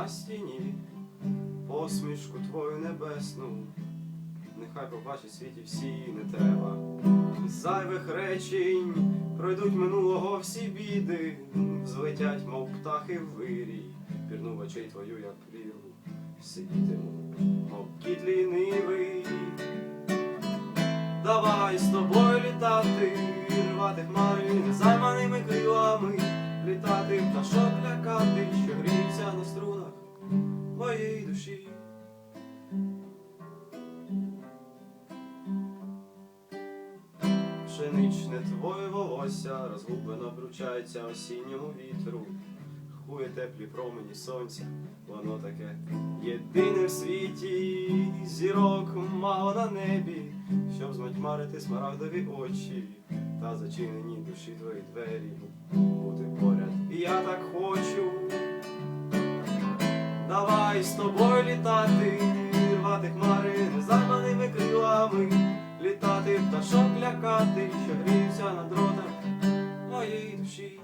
на стіні, посмішку твою небесну, нехай побачить світі всі не треба. Зайвих речень пройдуть минулого всі біди, злетять, мов птахи в вирій, пірну очей твою, як прірву, сидітиму, мов кіт лінивий. Давай з тобою літати, рвати хмари незайманими крилами, літати пташок лякати, Пшеничне твоє волосся розгублено бручається осінньому вітру. Хує теплі промені сонця, воно таке єдине в світі, зірок мало на небі, щоб зматьмарити смарагдові очі та зачинені душі твої двері. Бути поряд, і я так хочу. Давай з тобою літати, пташок лякати, що гріються на дротах моєї душі.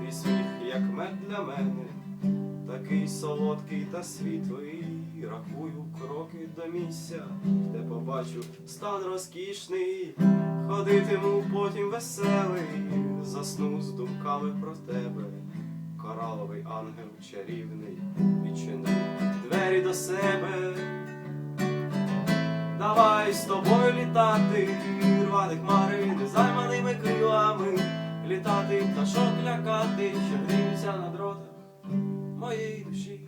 Твій сміх, як мед для мене, такий солодкий та світлий. Рахую кроки до місця, де побачу стан розкішний, ходитиму потім веселий, засну з думками про тебе. Кораловий ангел чарівний, відчини двері до себе. Давай з тобою літати, рвати хмари незайманими крилами, літати пташок лякати, що гріються на дротах моєї душі.